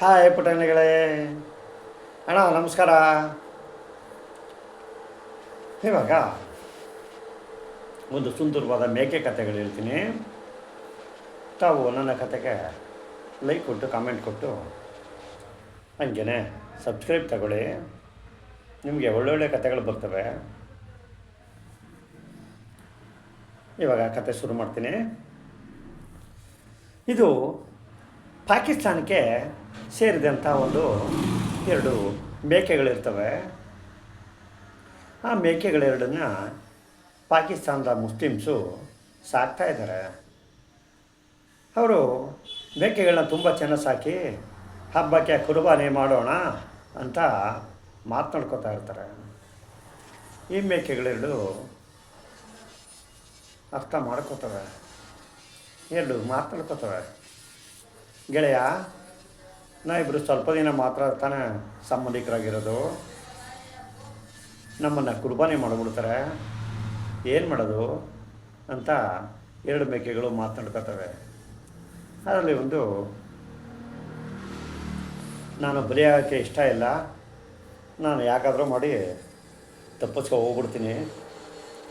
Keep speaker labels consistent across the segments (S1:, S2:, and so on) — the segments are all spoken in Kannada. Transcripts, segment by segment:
S1: ಹಾಯ್ ಪುಟಾಣಿಗಳೇ. ಅಣ್ಣ, ನಮಸ್ಕಾರ. ಇವಾಗ ಒಂದು ಸುಂದರವಾದ ಮೇಕೆ ಕಥೆಗಳು ಹೇಳ್ತೀನಿ. ತಾವು ನನ್ನ ಕತೆಗೆ ಲೈಕ್ ಕೊಟ್ಟು ಕಾಮೆಂಟ್ ಕೊಟ್ಟು ಹಂಗೇನೆ ಸಬ್ಸ್ಕ್ರೈಬ್ ತಗೊಳ್ಳಿ. ನಿಮಗೆ ಒಳ್ಳೊಳ್ಳೆ ಕಥೆಗಳು ಬರ್ತವೆ. ಇವಾಗ ಕತೆ ಶುರು ಮಾಡ್ತೀನಿ. ಇದು ಪಾಕಿಸ್ತಾನಕ್ಕೆ ಸೇರಿದಂಥ ಒಂದು ಎರಡು ಮೇಕೆಗಳಿರ್ತವೆ. ಆ ಮೇಕೆಗಳೆರಡನ್ನ ಪಾಕಿಸ್ತಾನದ ಮುಸ್ಲಿಮ್ಸು ಸಾಕ್ತಾ ಇದ್ದಾರೆ. ಅವರು ಮೇಕೆಗಳನ್ನ ತುಂಬ ಚೆನ್ನಾಗಿ ಸಾಕಿ ಹಬ್ಬಕ್ಕೆ ಕುರುಬಾನೆ ಮಾಡೋಣ ಅಂತ ಮಾತನಾಡ್ಕೋತಾ ಇರ್ತಾರೆ. ಈ ಮೇಕೆಗಳೆರಡು ಅರ್ಥ ಮಾಡ್ಕೋತವೆ. ಎರಡು ಮಾತಾಡ್ಕೋತವೆ ಗೆಳೆಯ ನಾವಿಬ್ಬರು ಸ್ವಲ್ಪ ದಿನ ಮಾತ್ರ ತಾನೇ ಸಂಬಂಧಿಕರಾಗಿರೋದು. ನಮ್ಮನ್ನು ಕುರ್ಬಾನೆ ಮಾಡಿಬಿಡ್ತಾರೆ. ಏನು ಮಾಡೋದು ಅಂತ ಎರಡು ಮೇಕೆಗಳು ಮಾತನಾಡ್ಕೊತವೆ ಅದರಲ್ಲಿ ಒಂದು, ನಾನು ಬಲಿಯಾಗೋಕ್ಕೆ ಇಷ್ಟ ಇಲ್ಲ. ನಾನು ಯಾಕಾದರೂ ಮಾಡಿ ತಪ್ಪಿಸ್ಕೊ ಹೋಗ್ಬಿಡ್ತೀನಿ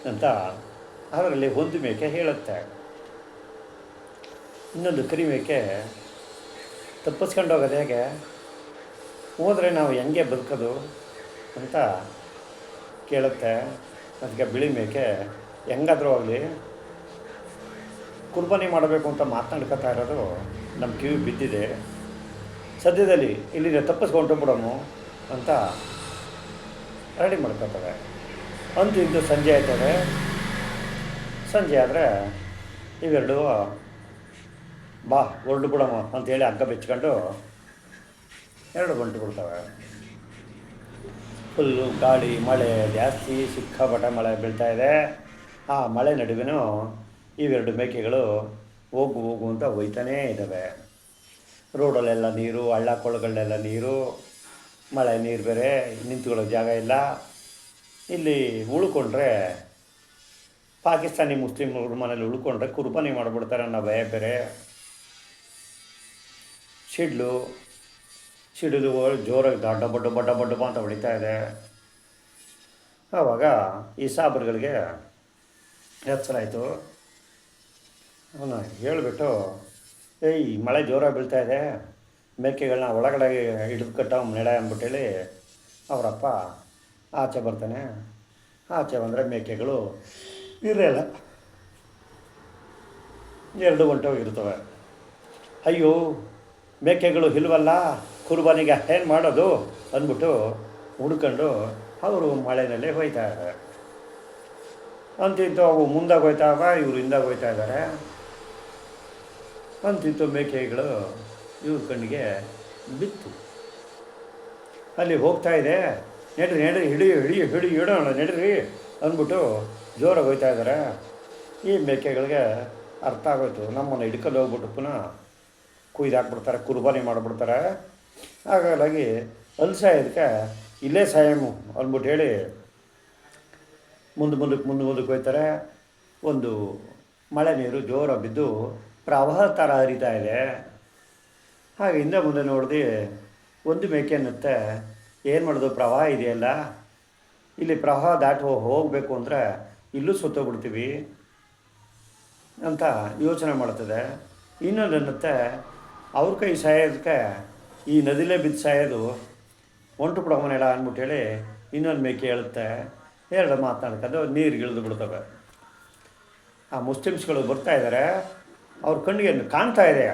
S1: ಅಂತ ಅದರಲ್ಲಿ ಒಂದು ಮೇಕೆ ಹೇಳುತ್ತೆ. ಇನ್ನೊಂದು ಕರಿ ಮೇಕೆ ತಪ್ಪಿಸ್ಕೊಂಡು ಹೋಗೋದು ಹೇಗೆ? ಹೋದರೆ ನಾವು ಹೆಂಗೆ ಬದುಕೋದು ಅಂತ ಕೇಳುತ್ತೆ. ಅದಕ್ಕೆ ಬಿಳಿ ಮೇಕೆ, ಹೆಂಗಾದರೂ ಆಗಲಿ ಕುರ್ಬಾನಿ ಮಾಡಬೇಕು ಅಂತ ಮಾತನಾಡ್ಕೊತಾ ಇರೋದು ನಮ್ಮ ಕಿವಿ ಬಿದ್ದಿದೆ. ಸದ್ಯದಲ್ಲಿ ಇಲ್ಲಿಗೆ ತಪ್ಪಿಸ್ಕೊಂಡು ಬಿಡೋಣ ಅಂತ ರೆಡಿ ಮಾಡ್ಕೊತಾರೆ. ಅಂತೂ ಇಂದು ಸಂಜೆ ಆಯ್ತದೆ. ಸಂಜೆ ಆದರೆ ಇವೆರಡು ಬಾ ಹೊರಡು ಬಿಡಮ್ಮ ಅಂತೇಳಿ ಹಗ್ಗ ಬೆಚ್ಕೊಂಡು ಎರಡು ಗಂಟು ಬಿಡ್ತವೆ ಫುಲ್ಲು ಗಾಳಿ, ಮಳೆ, ಜಾಸ್ತಿ ಸಿಕ್ಕಾಪಟ್ಟೆ ಮಳೆ ಬೀಳ್ತಾ ಇದೆ. ಆ ಮಳೆ ನಡುವೆನೂ ಇವೆರಡು ಮೇಕೆಗಳು ಹೋಗು ಹೋಗು ಅಂತ ಹೋಯ್ತಾನೇ ಇದ್ದಾವೆ. ರೋಡಲ್ಲೆಲ್ಲ ನೀರು ಹಳ್ಳ ಕೊಳ್ಳಗಳಲ್ಲೆಲ್ಲ ನೀರು, ಮಳೆ ನೀರು ಬೇರೆ, ನಿಂತ್ಕೊಳ್ಳೋ ಜಾಗ ಇಲ್ಲ. ಇಲ್ಲಿ ಉಳ್ಕೊಂಡ್ರೆ ಪಾಕಿಸ್ತಾನಿ ಮುಸ್ಲಿಮ್ರ ಮನೇಲಿ ಉಳ್ಕೊಂಡ್ರೆ ಕುರ್ಬಾನಿ ಮಾಡಿಬಿಡ್ತಾರೆ ಅನ್ನೋ ಭಯ ಬೇರೆ. ಸಿಡ್ಲು ಸಿಡಿಲು ಜೋರಾಗಿ ದೊಡ್ಡ ಬಡ್ಡ ಬಡ್ಡ ಬಡ್ಡ ಅಂತ ಹೊಡಿತಾ ಇದೆ. ಆವಾಗ ಈ ಸಾಬ್ರುಗಳಿಗೆ ಎಚ್ಚರ ಆಯಿತು. ಅವನು ಹೇಳಿಬಿಟ್ಟು, ಏಯ್ ಮಳೆ ಜೋರಾಗಿ ಬೀಳ್ತಾ ಇದೆ. ಮೇಕೆಗಳನ್ನ ಒಳಗಡೆ ಹಿಡಿದು ಕಟ್ಟೋ ನೆಡ ಅಂದ್ಬಿಟ್ಟೇಳಿ ಅವರಪ್ಪ ಆಚೆ ಬರ್ತಾನೆ. ಆಚೆ ಬಂದರೆ ಮೇಕೆಗಳು ಇರಲ್ಲ ಎರಡು ಹೊಂಟೋಗಿರ್ತವೆ ಅಯ್ಯೋ ಮೇಕೆಗಳು ಇಲ್ವಲ್ಲ ಕುರ್ಬಾನಿಗೆ ಏನು ಮಾಡೋದು ಅಂದ್ಬಿಟ್ಟು ಹುಡ್ಕೊಂಡು ಅವರು ಮಳೆಯಲ್ಲೇ ಹೋಯ್ತಾ ಇದ್ದಾರೆ ಅಂತಿಂತು ಅವು ಹೋಗ್ತಾ ಹೋಯ್ತಾವ ಇವರು ಹಿಂದಾಗ ಹೋಯ್ತಾ ಇದ್ದಾರೆ ಅಂತಿಂತು ಮೇಕೆಗಳು ಇವ್ರ ಕಣ್ಣಿಗೆ ಬಿತ್ತು. ಅಲ್ಲಿ ಹೋಗ್ತಾ ಇದೆ, ನೆಡ್ರಿ ನೆಡ್ರಿ, ಹಿಡಿ ಹಿಡಿ ಹಿಡಿ, ಹಿಡೋಣ, ನೆಡ್ರಿ, ಅಂದ್ಬಿಟ್ಟು ಜೋರಾಗಿ ಹೋಯ್ತಾ ಇದ್ದಾರೆ ಈ ಮೇಕೆಗಳಿಗೆ ಅರ್ಥ ಆಗೋಯ್ತು. ನಮ್ಮನ್ನು ಹಿಡ್ಕೊಂಡು ಹೋಗ್ಬಿಟ್ಟು ಪುನಃ ಕುಯ್ದು ಹಾಕ್ಬಿಡ್ತಾರೆ ಕುರ್ಬಾನಿ ಮಾಡಿಬಿಡ್ತಾರೆ. ಹಾಗಾಗಿ ಅಲ್ಲಿ ಸಾಯೋದಕ್ಕೆ ಇಲ್ಲೇ ಸಾಯಮು ಅಂದ್ಬಿಟ್ಟು ಹೇಳಿ ಮುಂದೆ ಮುಂದಕ್ಕೆ ಮುಂದೆ ಮುಂದಕ್ಕೆ ಹೋಗ್ತಾರೆ ಒಂದು ಮಳೆ ನೀರು ಜೋರ ಬಿದ್ದು ಪ್ರವಾಹ ಥರ ಹರಿತಾ ಇದೆ. ಹಾಗೆ ಹಿಂದೆ ಮುಂದೆ ನೋಡಿದೆ ಒಂದು ಮೇಕೆ ಅನ್ನತ್ತೆ ಏನು ಮಾಡೋದು, ಪ್ರವಾಹ ಇದೆಯಲ್ಲ? ಇಲ್ಲಿ ಪ್ರವಾಹ ದಾಟಿ ಹೋಗಬೇಕು ಅಂದರೆ ಇಲ್ಲೂ ಸುತ್ತೋಗ್ಬಿಡ್ತೀವಿ ಅಂತ ಯೋಚನೆ ಮಾಡ್ತದೆ. ಇನ್ನೊಂದು ಅನ್ನತ್ತೆ ಅವ್ರ ಕೈ ಸಾಯೋದಕ್ಕೆ ಈ ನದಿಲೇ ಬಿದ್ದು ಸಾಯೋದು ಒಂಟು ಬಿಡೋಮನೆಲ್ಲ ಅಂದ್ಬಿಟ್ಟು ಹೇಳಿ ಇನ್ನೊಂದು ಮೇಕೆ ಹೇಳುತ್ತೆ. ಎರಡು ಮಾತನಾಡ್ಕೊಂಡು ನೀರು ಇಳಿದು ಬಿಡ್ತವೆ. ಆ ಮುಸ್ಲಿಮ್ಸ್ಗಳು ಬರ್ತಾ ಇದ್ದಾರೆ ಅವ್ರ ಕಣ್ಣಿಗೆ ಕಾಣ್ತಾ ಇದೆ?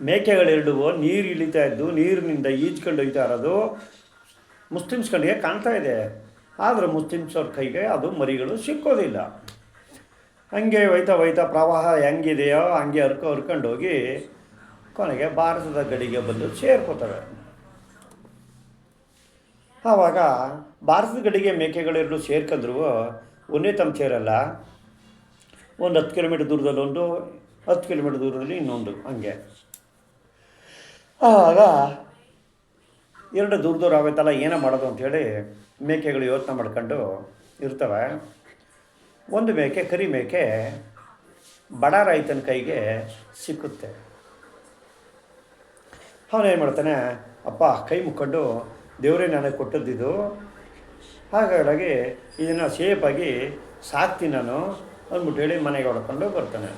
S1: ಮೇಕೆಗಳೆರಡು ನೀರು ಇಳಿತಾ ಇದ್ದು, ನೀರಿನಿಂದ ಈಜ್ಕೊಂಡು ಹೋಗ್ತಾ ಇರೋದು ಮುಸ್ಲಿಮ್ಸ್ ಕಣ್ಣಿಗೆ ಕಾಣ್ತಾ ಇದೆ. ಆದರೆ ಮುಸ್ಲಿಮ್ಸ್ ಅವ್ರ ಕೈಗೆ ಅದು ಮರಿಗಳು ಸಿಕ್ಕೋದಿಲ್ಲ. ಹಂಗೆ ಹೋಯ್ತಾ ಹೋಯ್ತಾ ಪ್ರವಾಹ ಹೆಂಗಿದೆಯೋ ಹಂಗೆ ಹರ್ಕೊ ಹರ್ಕೊಂಡು ಹೋಗಿ ಕೊನೆಗೆ ಭಾರತದ ಗಡಿಗೆ ಬಂದು ಸೇರ್ಕೋತವೆ ಆವಾಗ ಭಾರತದ ಗಡಿಗೆ ಮೇಕೆಗಳೆರಡು ಸೇರ್ಕೊಂಡ್ರು ಒಂದೇ ತಮ್ಮ ಸೇರಲ್ಲ. ಒಂದು ಹತ್ತು ಕಿಲೋಮೀಟ್ರ್ ದೂರದಲ್ಲಿ ಒಂದು, ಹತ್ತು ಕಿಲೋಮೀಟ್ರ್ ದೂರದಲ್ಲಿ ಇನ್ನೊಂದು ಹಂಗೆ. ಆವಾಗ ಎರಡು ದೂರ ದೂರ ಆಗೈತಲ್ಲ ಏನೋ ಮಾಡೋದು ಅಂಥೇಳಿ ಮೇಕೆಗಳು ಯೋಚನೆ ಮಾಡ್ಕೊಂಡು ಇರ್ತವೆ. ಒಂದು ಮೇಕೆ, ಕರಿ ಮೇಕೆ ಬಡ ರೈತನ ಕೈಗೆ ಸಿಕ್ಕುತ್ತೆ. ಅವನೇನು ಮಾಡ್ತಾನೆ, ಅಪ್ಪ, ಕೈ ಮುಕ್ಕೊಂಡು ದೇವರೇ ನನಗೆ ಕೊಟ್ಟದ್ದಿದು ಹಾಗಾಗಿ ಇದನ್ನು ಸೇಫಾಗಿ ಸಾಕ್ತೀನಿ ನಾನು ಅಂದ್ಬಿಟ್ಟು ಹೇಳಿ ಮನೆಗೆ ಹೊಡ್ಕೊಂಡು ಬರ್ತಾನೆ.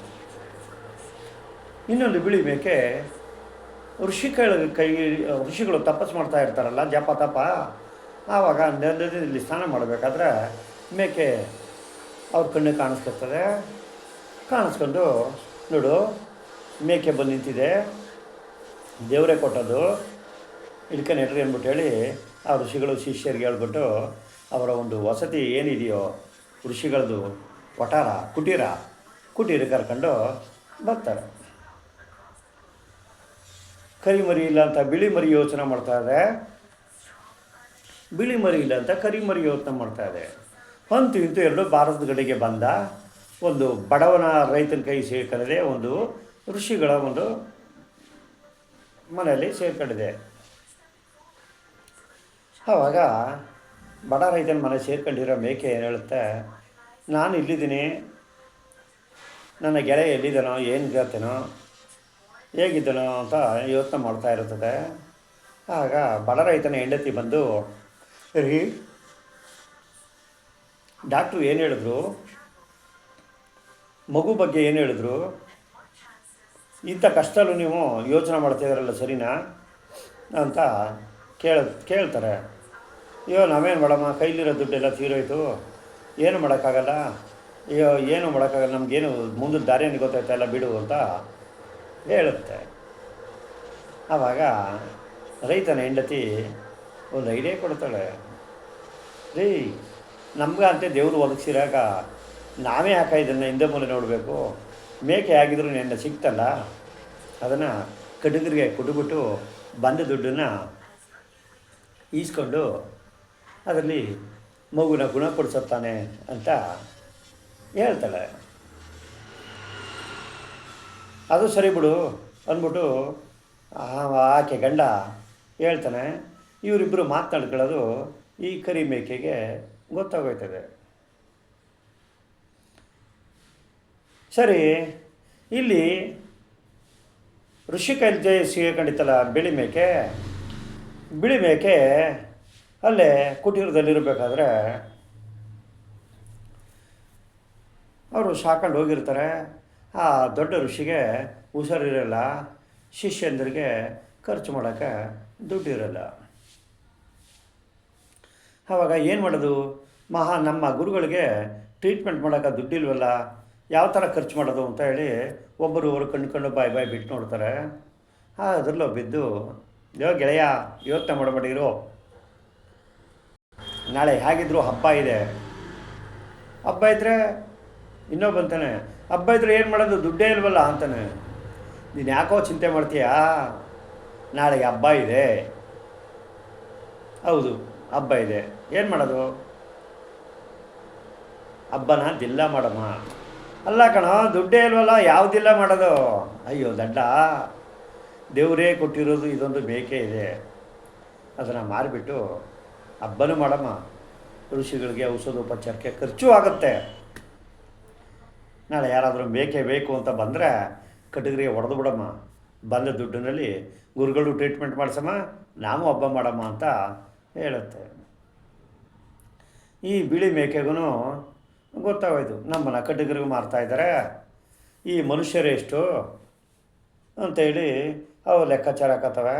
S1: ಇನ್ನೊಂದು ಬಿಳಿ ಮೇಕೆ ಋಷಿಗಳ ಕೈ ಋಷಿಗಳು ತಪಸ್ ಮಾಡ್ತಾ ಇರ್ತಾರಲ್ಲ, ಜಪ ತಪ. ಆವಾಗ ಇಲ್ಲಿ ಸ್ನಾನ ಮಾಡಬೇಕಾದ್ರೆ ಮೇಕೆ ಅವ್ರ ಕಣ್ಣಿಗೆ ಕಾಣಿಸ್ಕೊಳ್ತದೆ ಕಾಣಿಸ್ಕೊಂಡು ನೋಡು, ಮೇಕೆ ಬಂದು ನಿಂತಿದೆ. ದೇವರೇ ಕೊಟ್ಟದ್ದು. ನೆಟ್ರಿ ಅಂದ್ಬಿಟ್ಟು ಹೇಳಿ, ಆ ಋಷಿಗಳು, ಶಿಷ್ಯರಿಗೆ ಹೇಳ್ಬಿಟ್ಟು ಅವರ ಒಂದು ವಸತಿ ಏನಿದೆಯೋ, ಋಷಿಗಳದ್ದು ಕೊಟಾರ ಕುಟೀರ ಕುಟೀರ ಕರ್ಕೊಂಡು ಬರ್ತಾರೆ. ಕರಿ ಮರಿ ಇಲ್ಲ ಅಂತ ಬಿಳಿ ಮರಿ ಯೋಚನೆ ಮಾಡ್ತಾ ಇದೆ. ಬಿಳಿ ಮರಿ ಇಲ್ಲ ಅಂತ ಕರಿ ಮರಿ ಯೋಚನೆ ಮಾಡ್ತಾ ಇದೆ. ಅಂತೂ ಇಂತು ಎರಡು ಭಾರತದ ಕಡೆಗೆ ಬಂದ ಒಂದು ಬಡವನ ರೈತನ ಕೈ ಸೇರ್ಕೊಂಡಿದೆ, ಒಂದು ಋಷಿಗಳ ಒಂದು ಮನೆಯಲ್ಲಿ ಸೇರ್ಕೊಂಡಿದೆ. ಆವಾಗ ಬಡ ರೈತನ ಮನೆ ಸೇರ್ಕೊಂಡಿರೋ ಮೇಕೆ ಏನು ಹೇಳುತ್ತೆ, ನಾನು ಇಲ್ಲಿದ್ದೀನಿ, ನನ್ನ ಗೆಳೆಯ ಎಲ್ಲಿದ್ದಾನೋ, ಏನು ಕೇಳ್ತೇನೋ ಹೇಗಿದ್ದನೋ ಅಂತ ಯೋಚನೆ ಮಾಡ್ತಾ ಇರುತ್ತದೆ. ಆಗ ಬಡ ರೈತನ ಹೆಂಡತಿ ಬಂದು, ರೀ ಡಾಕ್ಟ್ರು ಏನು ಹೇಳಿದ್ರು? ಮಗು ಬಗ್ಗೆ ಏನು ಹೇಳಿದ್ರು? ಇಂಥ ಕಷ್ಟಲ್ಲೂ ನೀವು ಯೋಚನೆ ಮಾಡ್ತಿದ್ದೀರಲ್ಲ ಸರಿನಾ? ಅಂತ ಕೇಳ, ಕೇಳ್ತಾರೆ. ಅಯ್ಯೋ, ನಾವೇನು ಮಾಡಮ್ಮ? ಕೈಲಿರೋ ದುಡ್ಡೆಲ್ಲ ತೀರೋಯ್ತು. ಏನು ಮಾಡೋಕ್ಕಾಗಲ್ಲ? ಅಯ್ಯೋ, ಏನು ಮಾಡೋಕ್ಕಾಗಲ್ಲ? ನಮಗೇನು ಮುಂದಿನ ದಾರಿಯನ್ನು ಗೊತ್ತಾಯ್ತಾ? ಎಲ್ಲ ಬಿಡು ಅಂತ ಹೇಳುತ್ತೆ. ಆವಾಗ ರೈತನ ಹೆಂಡತಿ ಒಂದು ಐಡಿಯಾ ಕೊಡ್ತಾಳೆ. ರೀ ನಮ್ಗಂತೆ ದೇವರು ಒದಗಿಸಿರಾಗ ನಾವೇ ಯಾಕೆ ಇದನ್ನು ಹಿಂದೆ ಮುಂದೆ ನೋಡಬೇಕು? ಮೇಕೆ ಆಗಿದ್ರು ನೆನ್ನೆ ಸಿಕ್ತಲ್ಲ ಅದನ್ನು ಕಡುಗರಿಗೆ ಕೊಟ್ಟುಬಿಟ್ಟು ಬಂದ ದುಡ್ಡನ್ನು ಈಸ್ಕೊಂಡು ಅದರಲ್ಲಿ ಮಗುನ ಗುಣಪಡಿಸುತ್ತಾನೆ ಅಂತ ಹೇಳ್ತಾಳೆ. ಅದು ಸರಿ ಬಿಡು ಅಂದ್ಬಿಟ್ಟು ಆಕೆ ಗಂಡ ಹೇಳ್ತಾನೆ ಇವರಿಬ್ಬರು ಮಾತನಾಡ್ಕೊಳ್ಳೋದು ಈ ಕರಿ ಮೇಕೆಗೆ ಗೊತ್ತಾಗೋಯ್ತದೆ. ಸರಿ, ಇಲ್ಲಿ ಋಷಿಕೈಲ್ ಜಯ ಕಂಡಿತಲ್ಲ ಬಿಳಿ ಮೇಕೆ ಬಿಳಿ ಮೇಕೆ ಅಲ್ಲೇ ಕುಟೀರದಲ್ಲಿರಬೇಕಾದ್ರೆ ಅವರು ಸಾಕೊಂಡು ಹೋಗಿರ್ತಾರೆ. ಆ ದೊಡ್ಡ ಋಷಿಗೆ ಹುಷಾರಿರಲ್ಲ, ಶಿಷ್ಯಂದ್ರಿಗೆ ಖರ್ಚು ಮಾಡೋಕ್ಕೆ ದುಡ್ಡು ಇರಲ್ಲ ಆವಾಗ ಏನು ಮಾಡೋದು? ಮಹಾ, ನಮ್ಮ ಗುರುಗಳಿಗೆ ಟ್ರೀಟ್ಮೆಂಟ್ ಮಾಡೋಕ್ಕೆ ದುಡ್ಡಿಲ್ವಲ್ಲ? ಯಾವ ಥರ ಖರ್ಚು ಮಾಡೋದು ಅಂತ ಹೇಳಿ ಒಬ್ಬರು ಒಬ್ಬರು ಕಣ್ಕೊಂಡು ಬಾಯ್ ಬಾಯ್ ಬಿಟ್ಟು ನೋಡ್ತಾರೆ. ಅದರಲ್ಲೋ ಬಿದ್ದು, ಯೋ ಗೆಳೆಯ, ಯೋಚನೆ ಮಾಡಬೇಡಿರು. ನಾಳೆ ಹೇಗಿದ್ರು ಹಬ್ಬ ಇದೆ. ಹಬ್ಬ ಇದ್ದರೆ ಇನ್ನೊಬ್ಬ ಅಂತಾನೆ, ಹಬ್ಬ ಇದ್ದರೆ ಏನು ಮಾಡೋದು? ದುಡ್ಡೇ ಇಲ್ವಲ್ಲ ಅಂತಾನೆ. ನೀನು ಯಾಕೋ ಚಿಂತೆ ಮಾಡ್ತೀಯಾ? ನಾಳೆಗೆ ಹಬ್ಬ ಇದೆ. ಹೌದು. ಹಬ್ಬ ಇದೆ. ಏನು ಮಾಡೋದು? ಹಬ್ಬನ ದಿಲ್ಲ ಮಾಡಮ್ಮ. ಅಲ್ಲ ಕಣ, ದುಡ್ಡೇ ಇಲ್ವಲ್ಲ ಯಾವುದಿಲ್ಲ ಮಾಡೋದು? ಅಯ್ಯೋ, ದಡ್ಡ. ದೇವರೇ ಕೊಟ್ಟಿರೋದು ಇದೊಂದು ಬೇಕೇ ಇದೆ. ಅದನ್ನು ಮಾರಿಬಿಟ್ಟು ಹಬ್ಬನೂ ಮಾಡಮ್ಮ. ಋಷಿಗಳಿಗೆ ಔಷಧೋಪಚಾರಕ್ಕೆ ಖರ್ಚು ಆಗುತ್ತೆ. ನಾಳೆ ಯಾರಾದರೂ ಬೇಕೇ ಬೇಕು ಅಂತ ಬಂದರೆ ಕಟಗರಿಗೆ ಹೊಡೆದು ಬಿಡಮ್ಮ. ಬಂದ ದುಡ್ಡಿನಲ್ಲಿ ಗುರುಗಳು ಟ್ರೀಟ್ಮೆಂಟ್ ಮಾಡಿಸಮ್ಮ. ನಾವು ಹಬ್ಬ ಮಾಡಮ್ಮ ಅಂತ ಹೇಳುತ್ತೆ. ಈ ಬಿಳಿ ಮೇಕೆಗೂ ಗೊತ್ತಾಗೋಯ್ತು, ನಮ್ಮನ್ನು ಕಟಗರಿಗೂ ಮಾರ್ತಾ ಇದ್ದಾರೆ. ಈ ಮನುಷ್ಯರು ಎಷ್ಟು ಅಂತೇಳಿ ಅವು ಲೆಕ್ಕಾಚಾರ ಹಾಕತ್ತವೆ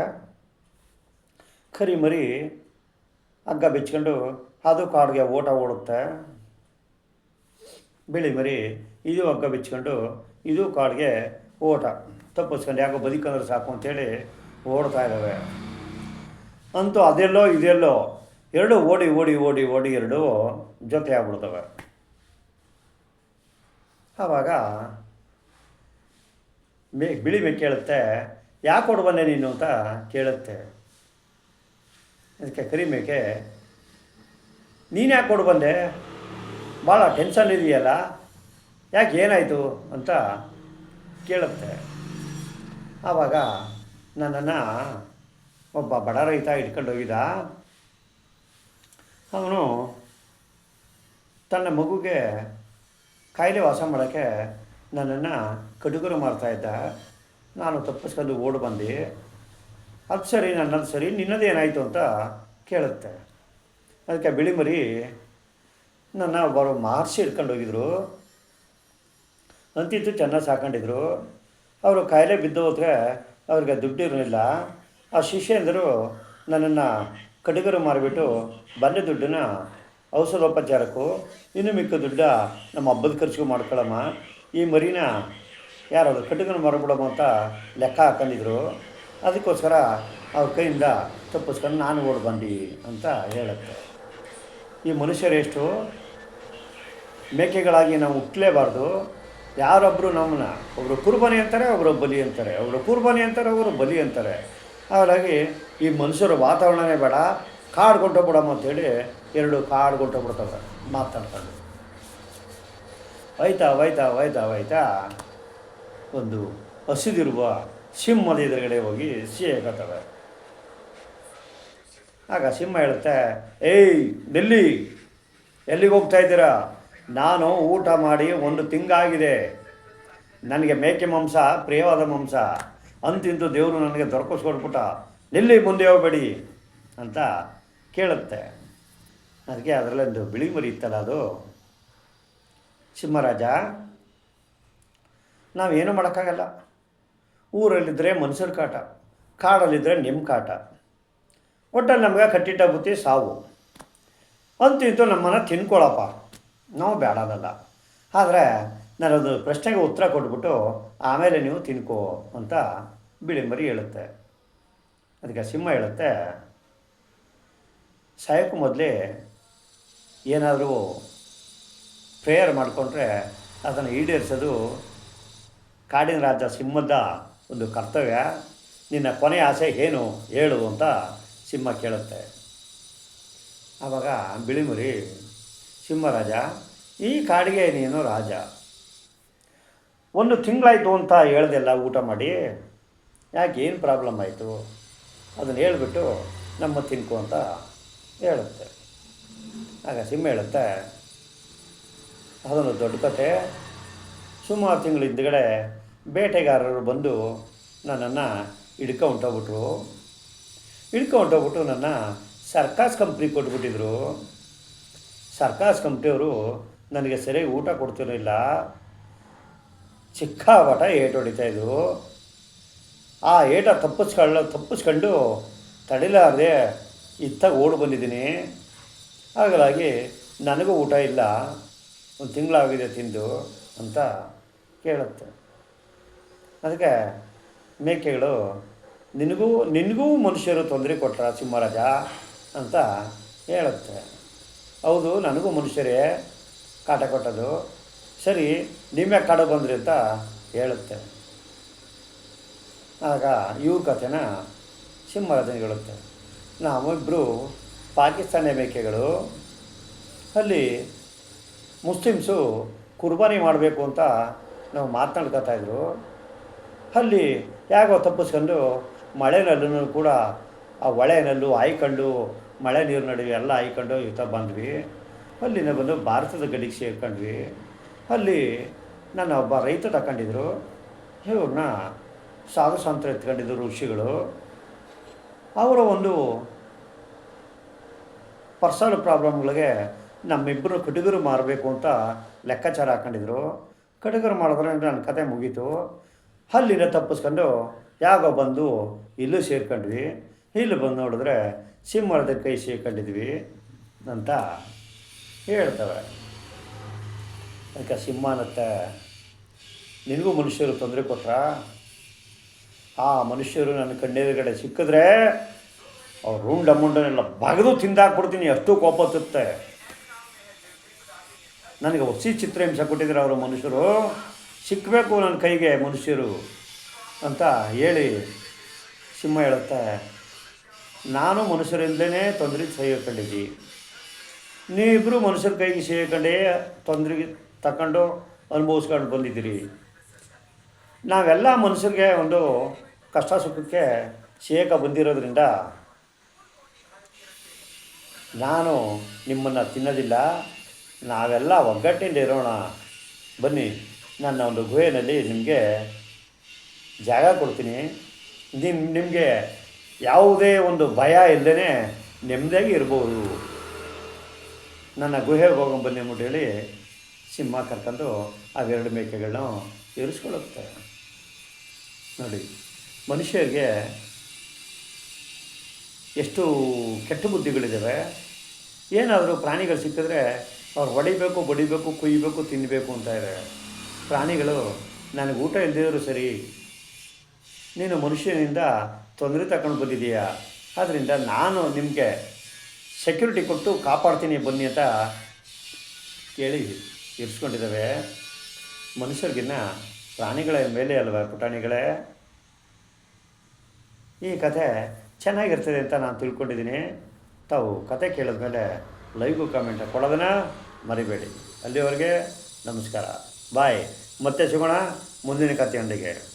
S1: ಕರಿ ಮರಿ ಹಗ್ಗ ಬಿಚ್ಕೊಂಡು ಅದು ಕಾಡಿಗೆ ಓಟ ಓಡುತ್ತೆ. ಬಿಳಿ ಮರಿ ಇದು ಹಗ್ಗ ಬಿಚ್ಕೊಂಡು ಇದು ಕಾಡಿಗೆ ಓಟ ತಪ್ಪಿಸ್ಕೊಂಡು ಯಾಕೋ ಬದುಕಂದ್ರೆ ಸಾಕು ಅಂತೇಳಿ ಓಡ್ತಾ ಇದ್ದಾವೆ. ಅಂತೂ ಅದೆಲ್ಲೋ ಇದೆಲ್ಲೋ ಎರಡು ಓಡಿ ಓಡಿ ಓಡಿ ಓಡಿ ಎರಡು ಜೊತೆ ಆಗ್ಬಿಡ್ತವೆ. ಆವಾಗ ಮೇ ಬಿಳಿ ಮೇ ಕೇಳುತ್ತೆ, ಯಾಕೆ ಕೊಡು ಬಂದೆ ನೀನು ಅಂತ ಕೇಳುತ್ತೆ. ಅದಕ್ಕೆ ಕರಿ ಮೇಕೆ ನೀನು ಯಾಕೆ ಕೊಡು ಬಂದೆ? ಭಾಳ ಟೆನ್ಷನ್ ಇದೆಯಲ್ಲ, ಯಾಕೆ ಏನಾಯಿತು ಅಂತ ಕೇಳುತ್ತೆ. ಆವಾಗ ನನ್ನನ್ನು ಒಬ್ಬ ಬಡ ರೈತ ಇಟ್ಕೊಂಡು ಹೋಗಿದ್ದ. ಅವನು ತನ್ನ ಮಗುಗೆ ಕಾಯಿಲೆ ವಾಸ ಮಾಡೋಕ್ಕೆ ನನ್ನನ್ನು ಕಡುಗರು ಮಾಡ್ತಾಯಿದ್ದ ನಾನು ತಪ್ಪಿಸ್ಕೊಂಡು ಓಡಿ ಬಂದು. ಅದು ಸರಿ, ನನ್ನದು ಸರಿ ನಿನ್ನದೇನಾಯಿತು ಅಂತ ಕೇಳುತ್ತೆ. ಅದಕ್ಕೆ ಬಿಳಿ ಮರಿ ನನ್ನ ಒಬ್ಬರು ಮಹರ್ಷಿ ಹಿಡ್ಕೊಂಡೋಗಿದ್ರು ಅಂತಿತ್ತು ಚೆನ್ನಾಗಿ ಸಾಕೊಂಡಿದ್ರು. ಅವರು ಕಾಯಿಲೆ ಬಿದ್ದು ಹೋದ್ರೆ ಅವ್ರಿಗೆ ದುಡ್ಡು ಇರಲಿಲ್ಲ. ಆ ಶಿಷ್ಯಂದರು ನನ್ನನ್ನು ಕಡುಗರು ಮಾರಿಬಿಟ್ಟು ಬಂದ ದುಡ್ಡನ್ನ ಔಷಧೋಪಚಾರಕ್ಕೂ, ಇನ್ನು ಮಿಕ್ಕ ದುಡ್ಡ ನಮ್ಮ ಹಬ್ಬದ ಖರ್ಚು ಮಾಡ್ಕೊಳ್ಳಮ್ಮ ಈ ಮರಿನ ಯಾರಾದರೂ ಕಟ್ಟಿಗನ ಮರಬಿಡಮ್ಮ ಅಂತ ಲೆಕ್ಕ ಹಾಕೊಂಡಿದ್ರು ಅದಕ್ಕೋಸ್ಕರ ಅವ್ರ ಕೈಯಿಂದ ತಪ್ಪಿಸ್ಕೊಂಡು ನಾನು ಓಡಿ ಬಂದು ಅಂತ ಹೇಳುತ್ತೆ. ಈ ಮನುಷ್ಯರೆಷ್ಟು ಮೇಕೆಗಳಾಗಿ ನಾವು ಹುಟ್ಟಲೇಬಾರ್ದು ಯಾರೊಬ್ಬರು ನಮ್ಮನ್ನ ಒಬ್ಬರು ಕುರ್ಬಾನಿ ಅಂತಾರೆ ಒಬ್ಬರು ಬಲಿ ಅಂತಾರೆ. ಒಬ್ಬರು ಕುರ್ಬಾನಿ ಅಂತಾರೆ ಒಬ್ಬರು ಬಲಿ ಅಂತಾರೆ. ಹಾಗಾಗಿ ಈ ಮನುಷ್ಯರ ವಾತಾವರಣನೇ ಬೇಡ. ಕಾಡು ಕೊಂಟೋಗ್ಬಿಡಮ್ಮ ಅಂತೇಳಿ ಎರಡು ಕಾಡು ಕೊಂಟೋಗ್ಬಿಡ್ತವೆ ಮಾತಾಡ್ಕೊಂಡು ಹೋಯ್ತಾ ಹೋಯ್ತಾ ಹೋಯ್ತಾ ಹೋಯ್ತಾ ಒಂದು ಹಸಿದಿರುವ ಸಿಂಹದ ಎದುರುಗಡೆ ಹೋಗಿ ಸಿಹಕತ್ತವೆ ಆಗ ಸಿಂಹ ಹೇಳುತ್ತೆ, ಏಯ್ ನೆಲ್ಲಿ ಎಲ್ಲಿಗೆ ಹೋಗ್ತಾ ಇದ್ದೀರಾ? ನಾನು ಊಟ ಮಾಡಿ ಒಂದು ತಿಂಗಾಗಿದೆ. ನನಗೆ ಮೇಕೆ ಮಾಂಸ, ಪ್ರಿಯವಾದ ಮಾಂಸ. ಅಂತಿಂತು ದೇವರು ನನಗೆ ದೊರಕಿಸ್ಕೊಟ್ಬಿಟ್ಟ ನಿಲ್ಲಿ ಮುಂದೆ ಹೋಗಬೇಡಿ ಅಂತ ಕೇಳುತ್ತೆ. ಅದಕ್ಕೆ ಅದರಲ್ಲೊಂದು ಬಿಳಿ ಮರಿ ಇತ್ತಲ್ಲ ಅದು. ಸಿಂಹರಾಜ, ನಾವೇನು ಮಾಡೋಕ್ಕಾಗಲ್ಲ. ಊರಲ್ಲಿದ್ದರೆ ಮನುಷ್ಯರ ಕಾಟ ಕಾಡಲ್ಲಿದ್ದರೆ ನಿಮ್ಮ ಕಾಟ. ಒಟ್ಟಲ್ಲಿ ನಮಗೆ ಕಟ್ಟಿಟ್ಟ ಬುತ್ತಿ ಸಾವು. ಅಂತಿಂತು ನಮ್ಮನ್ನು ತಿನ್ಕೊಳಪ್ಪ. ನಾವು ಬೇಡದಲ್ಲ ಆದರೆ ನಾನದು ಪ್ರಶ್ನೆಗೆ ಉತ್ತರ ಕೊಟ್ಬಿಟ್ಟು ಆಮೇಲೆ ನೀವು ತಿನ್ಕೋ ಅಂತ ಬಿಳಿಮರಿ ಹೇಳುತ್ತೆ. ಅದಕ್ಕೆ ಸಿಂಹ ಹೇಳುತ್ತೆ ಸಾಯೋಕ್ಕೂ ಮೊದಲೇ ಏನಾದರೂ ಪ್ರೇಯರ್ ಮಾಡಿಕೊಂಡ್ರೆ ಅದನ್ನು ಈಡೇರಿಸೋದು ಕಾಡಿನ ರಾಜ ಸಿಂಹದ ಒಂದು ಕರ್ತವ್ಯ. ನಿನ್ನ ಕೊನೆಯ ಆಸೆ ಏನು ಹೇಳು ಅಂತ ಸಿಂಹ ಕೇಳುತ್ತೆ. ಆವಾಗ ಬಿಳಿಮುರಿ ಸಿಂಹರಾಜ ಈ ಕಾಡಿಗೆ ನೀನು ರಾಜ. ಒಂದು ತಿಂಗಳಾಯಿತು ಅಂತ ಹೇಳ್ದೆಲ್ಲ ಊಟ ಮಾಡಿ, ಯಾಕೆ ಏನು ಪ್ರಾಬ್ಲಮ್ ಆಯಿತು? ಅದನ್ನು ಹೇಳಿಬಿಟ್ಟು ನಮ್ಮ ತಿನ್ಕೊ ಅಂತ ಹೇಳುತ್ತೆ. ಆಗ ಸಿಂಹ ಹೇಳುತ್ತೆ, ಅದೊಂದು ದೊಡ್ಡ ಕತೆ. ಸುಮಾರು ತಿಂಗಳ ಹಿಂದ್ಗಡೆ ಬೇಟೆಗಾರರು ಬಂದು ನನ್ನನ್ನು ಹಿಡ್ಕೊ ಹೊಂಟೋಗ್ಬಿಟ್ರು ಹಿಡ್ಕೊ ಹೊಂಟೋಗ್ಬಿಟ್ಟು ನನ್ನ ಸರ್ಕಾಸ್ ಕಂಪ್ನಿ ಕೊಟ್ಬಿಟ್ಟಿದ್ರು. ಸರ್ಕಾಸ್ ಕಂಪ್ನಿಯವರು ನನಗೆ ಸರಿಯಾಗಿ ಊಟ ಕೊಡ್ತಿರಲಿಲ್ಲ. ಸಿಕ್ಕಾಪಟ ಏಟು ಹೊಡಿತಾಯಿದ್ರು ಆ ಏಟ ತಪ್ಪಿಸ್ಕೊಳ್ಳ, ತಪ್ಪಿಸ್ಕೊಂಡು ತಡಿಲಾರದೆ ಇತ್ತ ಓಡಿ ಬಂದಿದ್ದೀನಿ. ಹಾಗಾಗಿ ನನಗೂ ಊಟ ಇಲ್ಲ. ಒಂದು ತಿಂಗಳಾಗಿದೆ ತಿಂದು ಅಂತ ಕೇಳುತ್ತೆ. ಅದಕ್ಕೆ ಮೇಕೆಗಳು, ನಿನಗೂ ನಿನಗೂ ಮನುಷ್ಯರು ತೊಂದರೆ ಕೊಟ್ರ ಸಿಂಹರಾಜ ಅಂತ ಹೇಳುತ್ತೆ. ಹೌದು, ನನಗೂ ಮನುಷ್ಯರೇ ಕಾಟ ಕೊಟ್ಟದು ಸರಿ, ನಿಮ್ಮೆ ಕಾಡು ಬಂದ್ರಿ ಅಂತ ಹೇಳುತ್ತೆ. ಆಗ ಇವ್ರ ಕಥೆನ ಸಿಂಹರಾಜನಿಗೆ ಹೇಳುತ್ತೆ. ನಾವಿಬ್ಬರು ಪಾಕಿಸ್ತಾನಿ ಮೇಕೆಗಳು, ಅಲ್ಲಿ ಮುಸ್ಲಿಮ್ಸು ಕುರ್ಬಾನಿ ಮಾಡಬೇಕು ಅಂತ ನಾವು ಮಾತನಾಡ್ಕೊತಾ ಇದ್ರು. ಅಲ್ಲಿ ಯಾಗೋ ತಪ್ಪಿಸ್ಕೊಂಡು ಮಳೆನಲ್ಲೂ ಕೂಡ ಆ ಹೊಳೆನಲ್ಲೂ ಹಾಯ್ಕೊಂಡು, ಮಳೆ ನೀರು ನಡುವೆ ಎಲ್ಲ ಹಾಯ್ಕೊಂಡು ಇವತ್ತ ಬಂದ್ವಿ. ಅಲ್ಲಿಂದ ಬಂದು ಭಾರತದ ಗಡಿಗೆ ಸೇರ್ಕೊಂಡ್ವಿ. ಅಲ್ಲಿ ನನ್ನ ಒಬ್ಬ ರೈತ ತಗೊಂಡಿದ್ರು ಇವ್ರನ್ನ ಸಾಧು ಸಂತ ಎತ್ಕೊಂಡಿದ್ರು ಋಷಿಗಳು. ಅವರ ಒಂದು ಪರ್ಸನಲ್ ಪ್ರಾಬ್ಲಮ್ಗಳಿಗೆ ನಮ್ಮಿಬ್ಬರು ಕಡುಗರು ಮಾರಬೇಕು ಅಂತ ಲೆಕ್ಕಾಚಾರ ಹಾಕೊಂಡಿದ್ರು ಕಡುಗರು ಮಾಡಿದ್ರೆ ನನ್ನ ಕತೆ ಮುಗೀತು. ಅಲ್ಲಿನ ತಪ್ಪಿಸ್ಕೊಂಡು ಯಾಗೋ ಬಂದು ಇಲ್ಲೂ ಸೇರ್ಕೊಂಡ್ವಿ. ಇಲ್ಲಿ ಬಂದು ನೋಡಿದ್ರೆ ಸಿಂಹದ ಕೈ ಸೇರ್ಕೊಂಡಿದ್ವಿ ಅಂತ ಹೇಳ್ತವೆ. ಅದಕ್ಕೆ ಸಿಂಹ ಅನ್ನತ್ತೆ. ನಿನಗೂ ಮನುಷ್ಯರು ತೊಂದರೆ ಕೊಟ್ರ? ಆ ಮನುಷ್ಯರು ನನ್ನ ಕಣ್ಣೆದುರುಗಡೆ ಸಿಕ್ಕಿದ್ರೆ ಅವ್ರು ರುಂಡ ಮುಂಡನೆಲ್ಲ ಬಗೆದು ತಿಂದಾಕ್ಬಿಡ್ತೀನಿ, ಅಷ್ಟು ಕೋಪ ತುತ್ತೆ ನನಗೆ ಹೊಸಿ ಚಿತ್ರಹಿಂಸೆ ಕೊಟ್ಟಿದ್ದಾರೆ ಅವರು ಮನುಷ್ಯರು? ಸಿಕ್ಕಬೇಕು ನನ್ನ ಕೈಗೆ ಮನುಷ್ಯರು ಅಂತ ಹೇಳಿ ಸಿಂಹ ಹೇಳುತ್ತೆ. ನಾನು ಮನುಷ್ಯರಿಂದಲೇ ತೊಂದರೆ ಸೇರ್ಕೊಂಡಿದ್ದಿ. ನೀವಿಬ್ಬರು ಮನುಷ್ಯರ ಕೈಗೆ ಸೇರ್ಕೊಂಡೇ ತೊಂದರೆಗೆ ತಗೊಂಡು ಅನುಭವಿಸ್ಕೊಂಡು ಬಂದಿದ್ದೀರಿ. ನಾವೆಲ್ಲ ಮನುಷ್ಯರಿಗೆ ಒಂದು ಕಷ್ಟ ಸುಖಕ್ಕೆ ಶೇಖ ಬಂದಿರೋದ್ರಿಂದ ನಾನು ನಿಮ್ಮನ್ನು ತಿನ್ನೋದಿಲ್ಲ. ನಾವೆಲ್ಲ ಒಗ್ಗಟ್ಟಿಂದ ಇರೋಣ. ಬನ್ನಿ, ನನ್ನ ಒಂದು ಗುಹೆಯಲ್ಲಿ ನಿಮಗೆ ಜಾಗ ಕೊಡ್ತೀನಿ. ನಿಮ್ಮ ನಿಮಗೆ ಯಾವುದೇ ಒಂದು ಭಯ ಇಲ್ಲದೇ ನೆಮ್ಮದಿಯಾಗಿ ಇರ್ಬೋದು. ನನ್ನ ಗುಹೆಗೆ ಹೋಗೋ ಬನ್ನಿ ಅಂದ್ಬಿಟ್ಟು ಹೇಳಿ ಸಿಂಹ ಕರ್ಕೊಂಡು ಅವೆರಡು ಮೇಕೆಗಳನ್ನ ಇರಿಸ್ಕೊಳ್ಳುತ್ತೆ ನೋಡಿ, ಮನುಷ್ಯರಿಗೆ ಎಷ್ಟು ಕೆಟ್ಟ ಬುದ್ಧಿಗಳಿದ್ದಾವೆ ಏನಾದರೂ ಪ್ರಾಣಿಗಳು ಸಿಕ್ಕಿದ್ರೆ ಅವ್ರು ಹೊಡಿಬೇಕು, ಬಡಿಬೇಕು ಕುಯ್ಯಬೇಕು ತಿನ್ನಬೇಕು ಅಂತ ಇದೆ ಪ್ರಾಣಿಗಳು, ನನಗೆ ಊಟ ಇಲ್ಲದಿದ್ರು ಸರಿ, ನೀನು ಮನುಷ್ಯನಿಂದ ತೊಂದರೆ ತಗೊಂಡು ಬಂದಿದೀಯಾ ಆದ್ದರಿಂದ ನಾನು ನಿಮಗೆ ಸೆಕ್ಯೂರಿಟಿ ಕೊಟ್ಟು ಕಾಪಾಡ್ತೀನಿ ಬನ್ನಿ ಅಂತ ಕೇಳಿ. ಇರಿಸ್ಕೊಂಡಿದ್ದಾವೆ ಮನುಷ್ಯರಿಗಿನ್ನ ಪ್ರಾಣಿಗಳ ಮೇಲೆ ಅಲ್ವಾ ಪುಟಾಣಿಗಳೇ? ಈ ಕಥೆ ಚೆನ್ನಾಗಿರ್ತದೆ ಅಂತ ನಾನು ತಿಳ್ಕೊಂಡಿದ್ದೀನಿ. ತಾವು ಕತೆ ಕೇಳಿದ್ಮೇಲೆ ಲೈಕು ಕಾಮೆಂಟ್ ಕೊಡೋದನ್ನ ಮರಿಬೇಡಿ. ಅಲ್ಲಿವರೆಗೆ ನಮಸ್ಕಾರ. ಬಾಯ್. ಮತ್ತೆ ಸಿಗೋಣ ಮುಂದಿನ ಕಥೆಯೊಂದಿಗೆ